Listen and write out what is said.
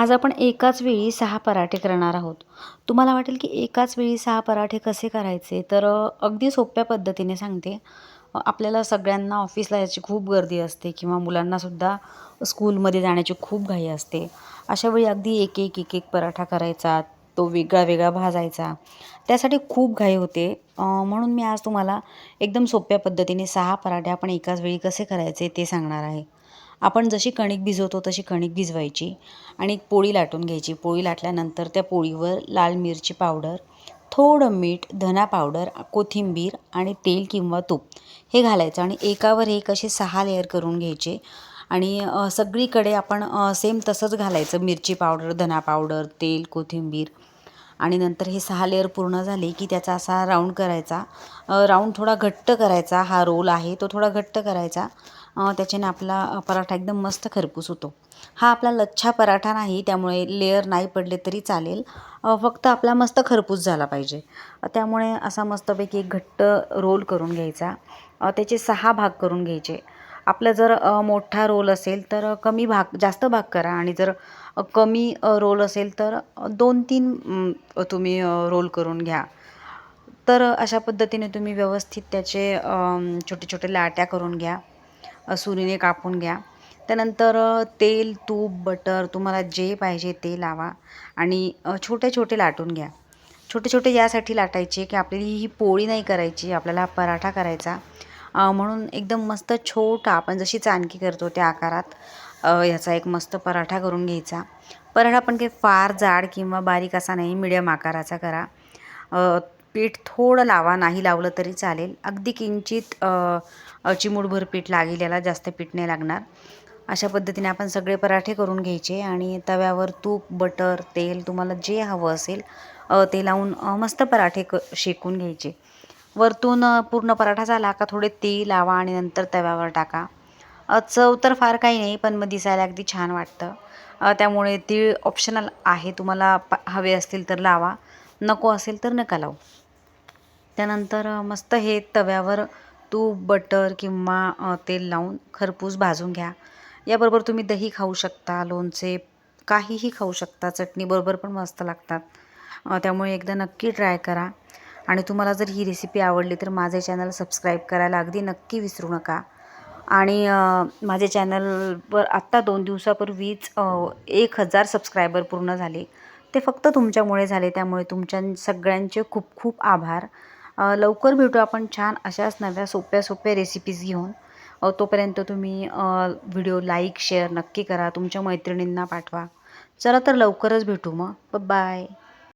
आज आपण एकाच वेळी सहा पराठे करणार आहोत. तुम्हाला वाटेल की एकाच वेळी सहा पराठे कसे करायचे? तर अगदी सोप्या पद्धतीने सांगते. आपल्याला सगळ्यांना ऑफिसला याची खूप गर्दी असते किंवा मुलांनासुद्धा स्कूलमध्ये जाण्याची खूप घाई असते. अशा वेळी अगदी एक एक एक एक पराठा करायचा तो वेगळा वेगळा भाजायचा. त्यासाठी खूप घाई होते. म्हणून मी आज तुम्हाला एकदम सोप्या पद्धतीने सहा पराठे आपण एकाच वेळी कसे करायचे ते सांगणार आहे. आपण जशी कणिक भिजवतो तशी कणिक भिजवायची आणि एक पोळी लाटून घ्यायची. पोळी लाटल्यानंतर त्या पोळीवर लाल मिरची पावडर थोडं मीठ धना पावडर कोथिंबीर आणि तेल किंवा तूप हे घालायचं आणि एकावर एक असे सहा लेअर करून घ्यायचे. आणि सगळीकडे आपण सेम तसंच घालायचं. मिरची पावडर धना पावडर तेल कोथिंबीर. आणि नंतर हे सहा लेअर पूर्ण झाले की त्याचा असा राऊंड करायचा. राऊंड थोडा घट्ट करायचा. हा रोल आहे तो थोडा घट्ट करायचा. त्याच्याने आपला पराठा एकदम मस्त खरपूस होतो. हा आपला लच्छा पराठा नाही त्यामुळे लेअर नाही पडले तरी चालेल. फक्त आपला मस्त खरपूस झाला पाहिजे. त्यामुळे असा मस्तपैकी एक घट्ट रोल करून घ्यायचा. त्याचे सहा भाग करून घ्यायचे. आपला जर मोठा रोल असेल तर कमी भाग जास्त भाग करा आणि जर कमी रोल असेल तर दोन तीन तुम्ही रोल करून घ्या. तर अशा पद्धतीने तुम्ही व्यवस्थित त्याचे छोटे छोटे लाट्या करून घ्या. सुरीने कापून घ्या. त्यानंतर तेल तूप बटर तुम्हाला जे पाहिजे ते लावा आणि छोटे छोटे लाटून घ्या. छोटे छोटे यासाठी लाटायचे की आपली ही पोळी नाही करायची आपल्याला पराठा करायचा. म्हणून एकदम मस्त छोटा आपण जशी चाणकी करतो त्या आकारात ह्याचा एक मस्त पराठा करून घ्यायचा. पराठा पण काही फार जाड किंवा बारीक असा नाही मिडियम आकाराचा करा. पीठ थोडं लावा नाही लावलं तरी चालेल. अगदी किंचित चिमूडभर चिमूटभर पीठ लागेल याला जास्त पीठ नाही लागणार. अशा पद्धतीने आपण सगळे पराठे करून घ्यायचे आणि तव्यावर तूप बटर तेल तुम्हाला जे हवं असेल ते लावून मस्त पराठे क शेकून घ्यायचे. वरतून पूर्ण पराठा झाला का थोडे तेल लावा आणि नंतर तव्यावर टाका. चव तर फार काही नाही पण मग दिसायला अगदी छान वाटतं. त्यामुळे तीळ ऑप्शनल आहे तुम्हाला प हवे असतील तर लावा. नको असेल तर नका लावू. त्यानंतर मस्त हे तव्यावर तूप बटर किंवा तेल लावून खरपूस भाजून घ्या. याबरोबर तुम्ही दही खाऊ शकता लोणचे काहीही खाऊ शकता. चटणीबरोबर पण मस्त लागतात. त्यामुळे एकदा नक्की ट्राय करा. आणि तुम्हाला जर ही रेसिपी आवडली तर माझे चॅनल सबस्क्राईब करायला अगदी नक्की विसरू नका. आणि माझे चॅनलवर आत्ता दोन दिवसापूर्वीच एक हजार सबस्क्रायबर पूर्ण झाले. ते फक्त तुमच्यामुळे झाले. त्यामुळे तुमच्या सगळ्यांचे खूप खूप आभार. लवकर भेटू आपण छान अशाच नव्या सोप्या सोप्या रेसिपीज घेऊन. तोपर्यंत तुम्ही व्हिडिओ लाईक शेअर नक्की करा. तुमच्या मैत्रिणींना पाठवा. चला तर लवकरच भेटू मग. बाय